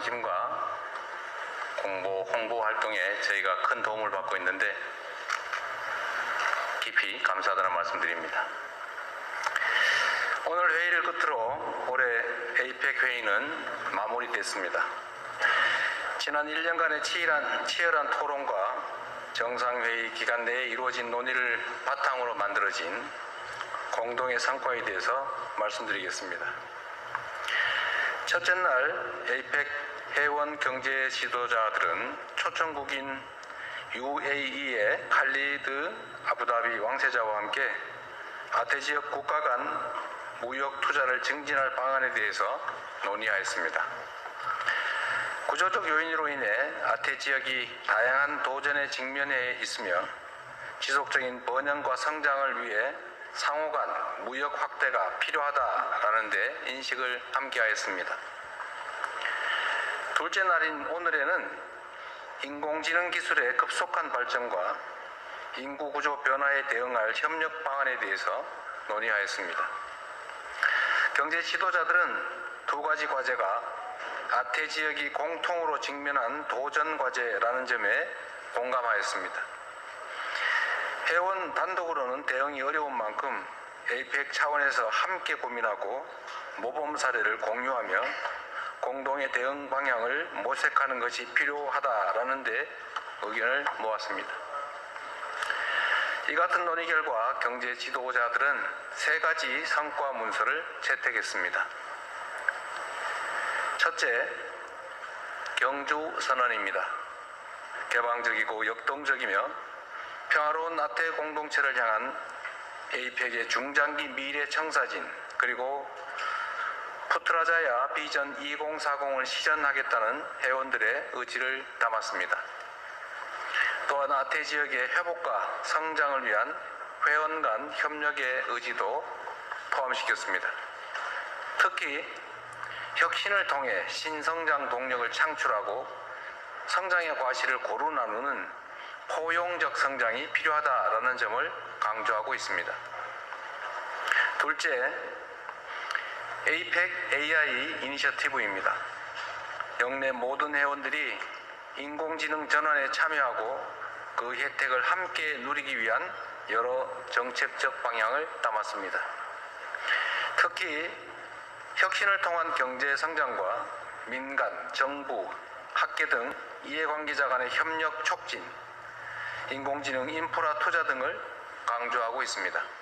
관심과 공보, 홍보 활동에 저희가 큰 도움을 받고 있는데 깊이 감사하다는 말씀드립니다. 오늘 회의를 끝으로 올해 에이펙 회의는 마무리됐습니다. 지난 1년간의 치열한, 치열한 토론과 정상회의 기간 내에 이루어진 논의를 바탕으로 만들어진 공동의 성과에 대해서 말씀드리겠습니다. 첫째 날 에이펙 회원 경제 지도자들은 초청국인 UAE의 칼리드 아부다비 왕세자와 함께 아태 지역 국가 간 무역 투자를 증진할 방안에 대해서 논의하였습니다. 구조적 요인으로 인해 아태 지역이 다양한 도전에 직면해 있으며 지속적인 번영과 성장을 위해 상호 간 무역 확대가 필요하다라는 데 인식을 함께하였습니다. 둘째 날인 오늘에는 인공지능 기술의 급속한 발전과 인구 구조 변화에 대응할 협력 방안에 대해서 논의하였습니다. 경제 지도자들은 두 가지 과제가 아태 지역이 공통으로 직면한 도전 과제라는 점에 공감하였습니다. 회원 단독으로는 대응이 어려운 만큼 에이펙 차원에서 함께 고민하고 모범 사례를 공유하며 공동의 대응 방향을 모색하는 것이 필요하다라는 데 의견을 모았습니다. 이 같은 논의 결과 경제 지도자들은 세 가지 성과 문서를 채택했습니다. 첫째, 경주 선언입니다. 개방적이고 역동적이며 평화로운 아태 공동체를 향한 에이펙의 중장기 미래 청사진 그리고 푸트라자야 비전 2040을 실현하겠다는 회원들의 의지를 담았습니다. 또한 아태 지역의 회복과 성장을 위한 회원 간 협력의 의지도 포함시켰습니다. 특히 혁신을 통해 신성장 동력을 창출하고 성장의 과실을 고루 나누는 포용적 성장이 필요하다라는 점을 강조하고 있습니다. 둘째, 에이펙 AI 이니셔티브입니다. 영내 모든 회원들이 인공지능 전환에 참여하고 그 혜택을 함께 누리기 위한 여러 정책적 방향을 담았습니다. 특히 혁신을 통한 경제 성장과 민간, 정부, 학계 등 이해관계자 간의 협력 촉진, 인공지능 인프라 투자 등을 강조하고 있습니다.